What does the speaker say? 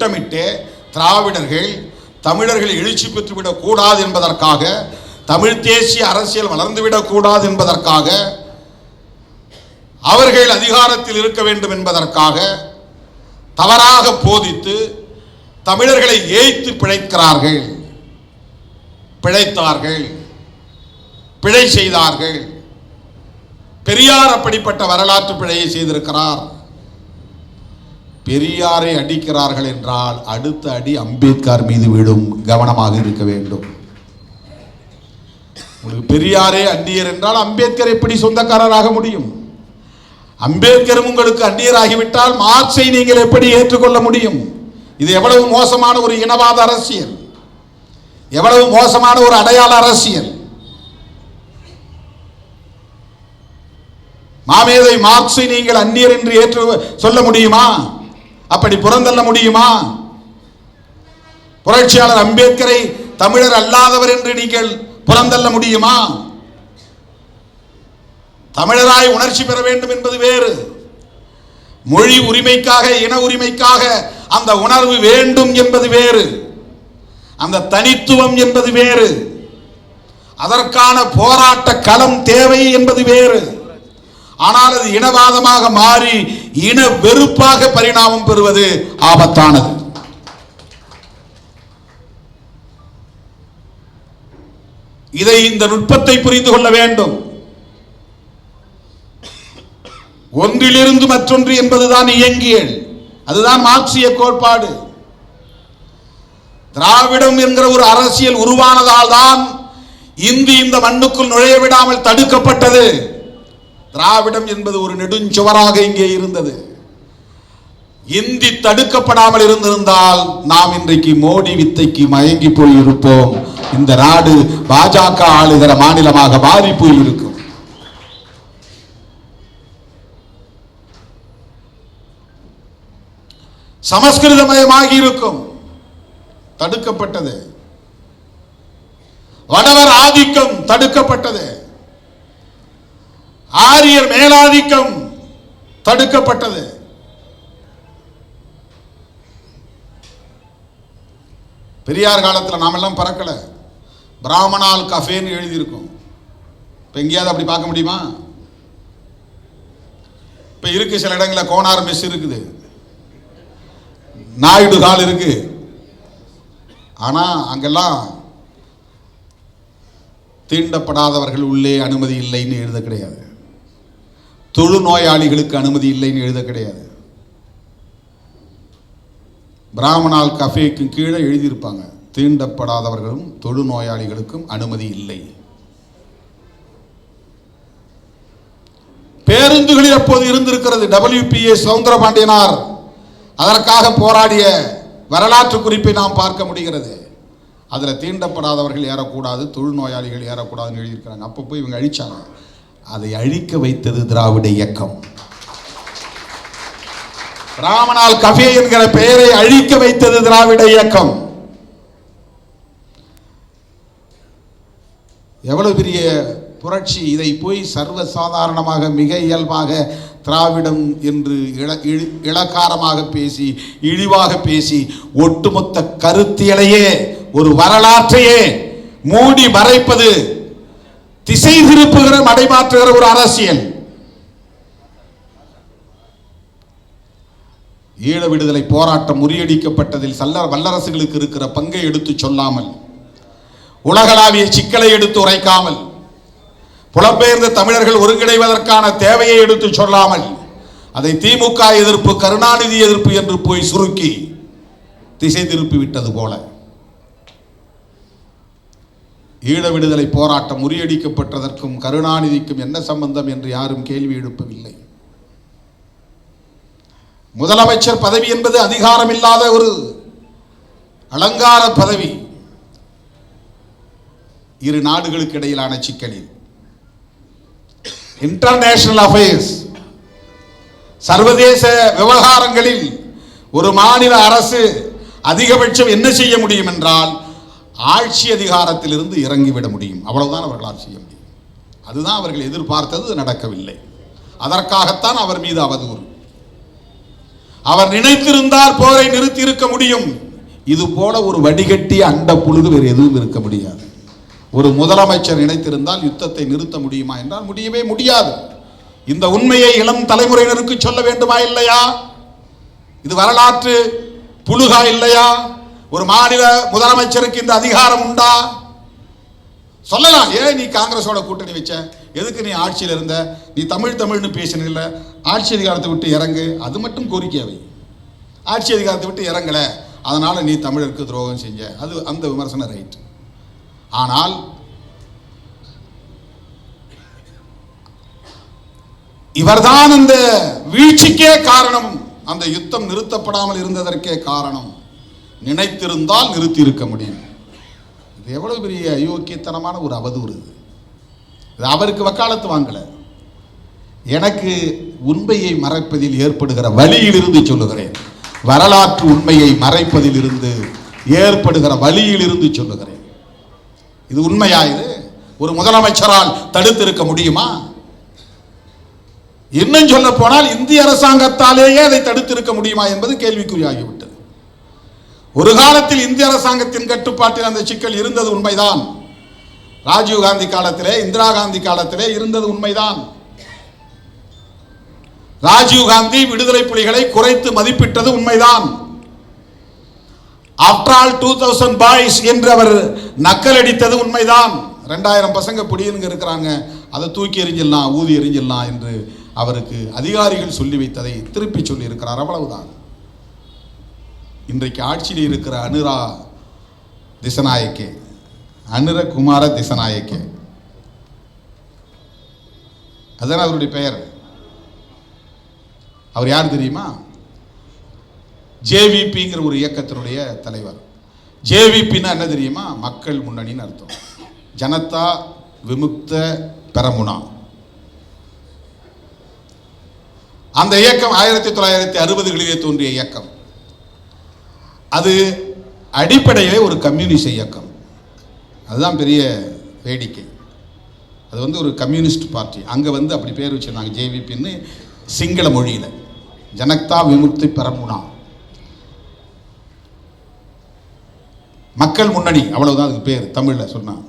திட்டமிட்டு திராவிடர்கள் தமிழர்கள் எழுச்சி பெற்றுவிடக் கூடாது என்பதற்காக தமிழ் தேசிய அரசியல் வளர்ந்துவிடக் கூடாது என்பதற்காக அவர்கள் அதிகாரத்தில் இருக்க வேண்டும் என்பதற்காக தவறாக போதித்து தமிழர்களை ஏய்த்து பிழைக்கிறார்கள். பிழைத்தார்கள். பிழை செய்தார்கள். பெரியார் அப்படிப்பட்ட வரலாற்று பிழையை செய்திருக்கிறார். பெரியாரை அடிக்கிறார்கள் என்றால் அடுத்த அடி அம்பேத்கர் மீது விடும் கவனமாக இருக்க வேண்டும். உங்களுக்கு பெரியாரே அந்நியர் என்றால் அம்பேத்கர் எப்படி சொந்தக்காரராக முடியும்? அம்பேத்கரும் உங்களுக்கு அந்நியராகிவிட்டால் மார்க்சை நீங்கள் எப்படி ஏற்றுக்கொள்ள முடியும்? இது எவ்வளவு மோசமான ஒரு இனவாத அரசியல். எவ்வளவு மோசமான ஒரு அடையாள அரசியல். மாமேதை மார்க்ஸை நீங்கள் அந்நியர் என்று ஏற்று சொல்ல முடியுமா? அப்படி புறந்தள்ள முடியுமா? புரட்சியாளர் அம்பேத்கரை தமிழர் அல்லாதவர் என்று நீங்கள் புறந்தள்ள முடியுமா? தமிழராய் உணர்ச்சி பெற வேண்டும் என்பது வேறு. மொழி உரிமைக்காக இன உரிமைக்காக அந்த உணர்வு வேண்டும் என்பது வேறு. அந்த தனித்துவம் என்பது வேறு. அதற்கான போராட்ட களம் தேவை என்பது வேறு. ஆனால் அது இனவாதமாக மாறி இன வெறுப்பாக பரிணாமம் பெறுவது ஆபத்தானது. இதை இந்த நுட்பத்தை புரிந்து கொள்ள வேண்டும். ஒன்றிலிருந்து மற்றொன்று என்பதுதான் இயங்கியல். அதுதான் மார்க்சிய கோட்பாடு. திராவிடம் என்கிற ஒரு அரசியல் உருவானதால் தான் இந்தி இந்த மண்ணுக்குள் நுழைய விடாமல் தடுக்கப்பட்டது. திராவிடம் என்பது ஒரு நெடுஞ்சுவராக இங்கே இருந்தது. இந்தி தடுக்கப்படாமல் இருந்திருந்தால் நாம் இன்றைக்கு மோடி வித்தைக்கு மயங்கி போய் இருப்போம் இந்த நாடு பாஜக ஆளுகிற மாநிலமாக மாறி போய் இருக்கும் சமஸ்கிருதமயமாகி இருக்கும். தடுக்கப்பட்டது. வடவர் ஆதிக்கம் தடுக்கப்பட்டது. ஆரியர் மேலாதிக்கம் தடுக்கப்பட்டது. பெரியார் காலத்தில் நாமெல்லாம் பறக்கல. பிராமணால் கஃபேன்னு எழுதியிருக்கும். இப்போ எங்கேயாவது அப்படி பார்க்க முடியுமா? இப்போ இருக்கு சில இடங்களில் கோனார் மெஸ் இருக்குது. நாயுடு கால் இருக்கு. ஆனால் அங்கெல்லாம் தீண்டப்படாதவர்கள் உள்ளே அனுமதி இல்லைன்னு எழுத கிடையாது. தொழுநோயாளிகளுக்கு அனுமதி இல்லைன்னு எழுத கிடையாது. பிராமணால் கஃபேக்கு கீழே எழுதியிருப்பாங்க. தீண்டப்படாதவர்களும் தொழுநோயாளிகளுக்கும் அனுமதி இல்லை. பேருந்துகளில் அப்போது இருந்திருக்கிறது? டபிள்யூபிஏ சவுந்தரபாண்டியனார். அதற்காக போராடிய வரலாற்று குறிப்பை நாம் பார்க்க முடிகிறது. அதில் தீண்டப்படாதவர்கள் ஏறக்கூடாது தொழுநோயாளிகள் ஏறக்கூடாதுன்னு எழுதியிருக்கிறாங்க. அப்போ போய் இவங்க அழிச்சாங்க. அதை அழிக்க வைத்தது திராவிட இயக்கம். ராமனால் கஃபே என்கிற பெயரை அழிக்க வைத்தது திராவிட இயக்கம். எவ்வளவு பெரிய புரட்சி இதை போய் சர்வ சாதாரணமாக மிக இயல்பாக திராவிடம் என்று இள இழி- இளக்காரமாக பேசி இழிவாக பேசி ஒட்டுமொத்த கருத்தியலையே ஒரு வரலாற்றையே மூடி மறைப்பது திசை திருப்புகிற மடைமாற்றுகிற ஒரு அரசியல். ஈழ விடுதலை போராட்டம் முறியடிக்கப்பட்டதில் சல்ல வல்லரசுகளுக்கு இருக்கிற பங்கை எடுத்துச் சொல்லாமல் உலகளாவிய சிக்கலை எடுத்து உரைக்காமல் புலம்பெயர்ந்த தமிழர்கள் ஒருங்கிணைவதற்கான தேவையை எடுத்து சொல்லாமல் அதை திமுக எதிர்ப்பு கருணாநிதி எதிர்ப்பு என்று போய் சுருக்கி திசை திருப்பி விட்டது போல. ஈழ விடுதலை போராட்டம் முறியடிக்கப்பட்டதற்கும் கருணாநிதிக்கும் என்ன சம்பந்தம் என்று யாரும் கேள்வி எழுப்பவில்லை. முதலமைச்சர் பதவி என்பது அதிகாரம் இல்லாத ஒரு அலங்கார பதவி. இரு நாடுகளுக்கு இடையிலான சிக்கலில். இன்டர்நேஷனல் அஃபேர்ஸ் சர்வதேச விவகாரங்களில் ஒரு மாநில அரசு அதிகபட்சம் என்ன செய்ய முடியும் என்றால் ஆட்சி அதிகாரத்திலிருந்து இறங்கிவிட முடியும். அவ்வளவுதான் அவர்களால் செய்ய முடியும். அதுதான் அவர்கள் எதிர்பார்த்தது நடக்கவில்லை. அதற்காகத்தான் அவர் மீது அவதூறு. அவர் நினைத்திருந்தால் போரை நிறுத்தி இருக்க முடியும். இது போல ஒரு வடிகட்டிய அண்ட புழுகு வேறு எதுவும் இருக்க முடியாது. ஒரு முதலமைச்சர் நினைத்திருந்தால் யுத்தத்தை நிறுத்த முடியுமா என்றால் முடியவே முடியாது. இந்த உண்மையை இளம் தலைமுறையினருக்கு சொல்ல வேண்டுமா இல்லையா? இது வரலாற்று புழுகா இல்லையா? ஒரு மாநில முதலமைச்சருக்கு இந்த அதிகாரம் உண்டா? சொல்லலாம். ஏன் நீ காங்கிரஸோட கூட்டணி வச்ச? எதுக்கு நீ ஆட்சியில் இருந்த? நீ தமிழ் தமிழ்னு பேசினில்ல ஆட்சி அதிகாரத்தை விட்டு இறங்கு. அது மட்டும் கோரிக்கையவை. ஆட்சி அதிகாரத்தை விட்டு இறங்கல. அதனால் நீ தமிழருக்கு துரோகம் செஞ்ச. அது அந்த விமர்சனம் ரைட். ஆனால் இவர்தான் அந்த வீழ்ச்சிக்கே காரணம். அந்த யுத்தம் நிறுத்தப்படாமல் இருந்ததற்கே காரணம். நினைத்திருந்தால் நிறுத்தி இருக்க முடியும். இது எவ்வளவு பெரிய அயோக்கியத்தனமான ஒரு அவதூறு இது. இது அவருக்கு வக்காலத்து வாங்கலை. எனக்கு உண்மையை மறைப்பதில் ஏற்படுகிற வழியிலிருந்து சொல்லுகிறேன். வரலாற்று உண்மையை மறைப்பதில் இருந்து ஏற்படுகிற வழியிலிருந்து சொல்லுகிறேன். இது உண்மையா இது? ஒரு முதலமைச்சரால் தடுத்திருக்க முடியுமா? இன்னும் சொல்ல போனால் இந்திய அரசாங்கத்தாலேயே அதை தடுத்திருக்க முடியுமா என்பது கேள்விக்குறியாகிவிடும். ஒரு காலத்தில் இந்திய அரசாங்கத்தின் கட்டுப்பாட்டில் அந்த சிக்கல் இருந்தது உண்மைதான். ராஜீவ் காந்தி காலத்திலே இந்திரா காந்தி காலத்திலே இருந்தது உண்மைதான். ராஜீவ் காந்தி விடுதலை புலிகளை குறைத்து மதிப்பிட்டது உண்மைதான். After all two thousand boys என்று அவர் நக்கலடித்தது உண்மைதான். ரெண்டாயிரம் பசங்க பிடிங்க இருக்கிறாங்க. அதை தூக்கி எறிஞ்சிடலாம் ஊதி எறிஞ்சிடலாம் என்று அவருக்கு அதிகாரிகள் சொல்லி வைத்ததை திருப்பி சொல்லி இருக்கிறார் அவ்வளவுதான். இன்றைக்கு ஆட்சியில் இருக்கிற அனுரா திசநாயக்கே அனுர குமார திசநாயக்கே. அதுதான் அவருடைய பெயர். அவர் யார் தெரியுமா? ஜேவிபிங்கிற ஒரு இயக்கத்தினுடைய தலைவர். ஜேவிபின்னா என்ன தெரியுமா? மக்கள் முன்னணின்னு அர்த்தம். ஜனதா விமுக்த பெரமுனா. அந்த இயக்கம் ஆயிரத்தி தொள்ளாயிரத்தி அறுபதுகளிலே தோன்றிய இயக்கம். அது அடிப்படையிலே ஒரு கம்யூனிஸ்ட் இயக்கம். அதுதான் பெரிய வேடிக்கை. அது வந்து ஒரு கம்யூனிஸ்ட் பார்ட்டி. அங்கே வந்து அப்படி பேர் வச்சிருந்தாங்க ஜேவிபின்னு சிங்கள மொழியில். ஜனக்தா விமுக்தி பெரமுனா. மக்கள் முன்னணி அவ்வளவுதான் அதுக்கு பேர் தமிழில் சொன்னான்